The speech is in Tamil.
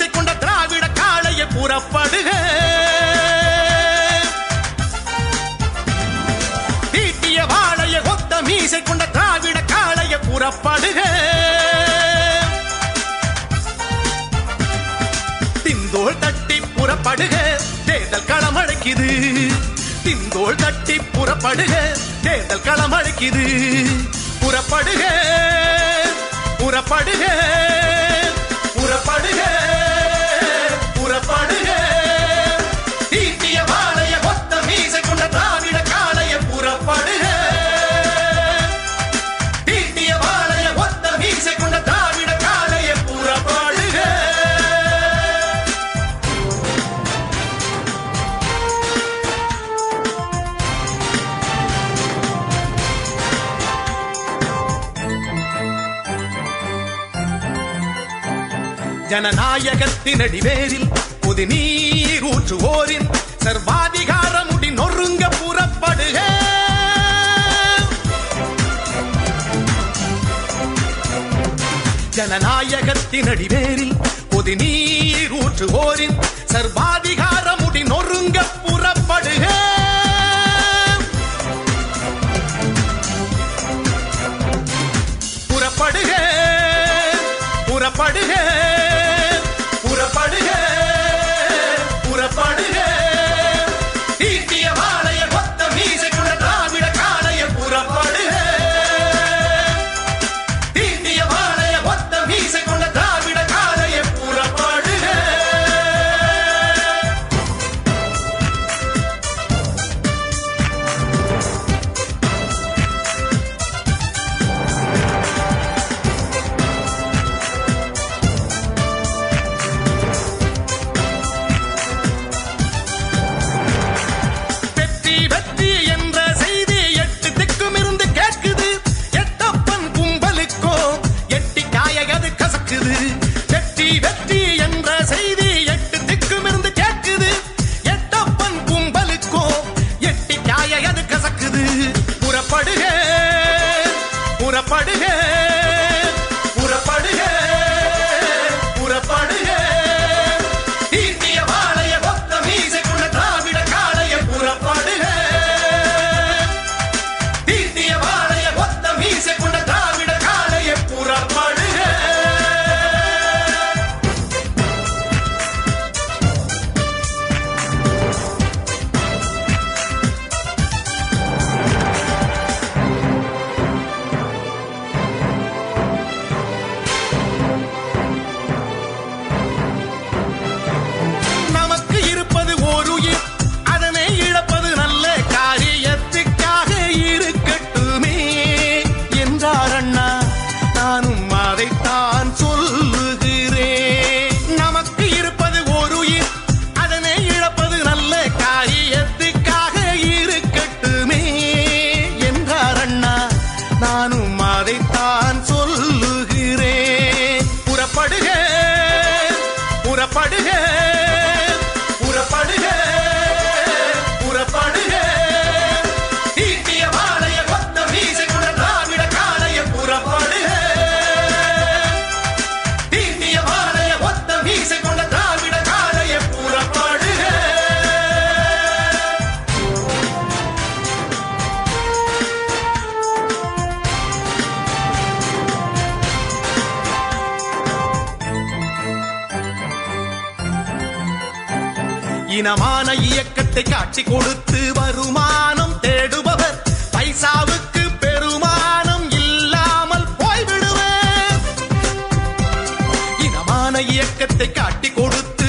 மீசை கொண்ட திராவிட காளையை புறப்படுக. தீட்டிய வாழைய கொத்த மீசை கொண்ட திராவிட காளைய புறப்படுக. திந்தோள் தட்டி புறப்படுக தேர்தல் களம் அழைக்குது. திந்தோள் தட்டி புறப்படுக தேர்தல் களம் அழைக்குது. புறப்படுக புறப்படுக. ஜனநாயகத்தினடி வேரில் புது நீர் ஊற்றுவோரின் சர்வாதிகாரமுடி நொறுங்க புறப்படுக. ஜனநாயகத்தினடி வேரில் புது நீர் ஊற்றுவோரின் சர்வாதிகார புறப்படுக புறப்படுக. புறப்படுக. இனமான இயக்கத்தை காட்சி கொடுத்து வருமானம் தேடுபவர். பைசாவுக்கு பெருமானம் இல்லாமல் போய்விடுவர். இனமான இயக்கத்தை காட்டி கொடுத்து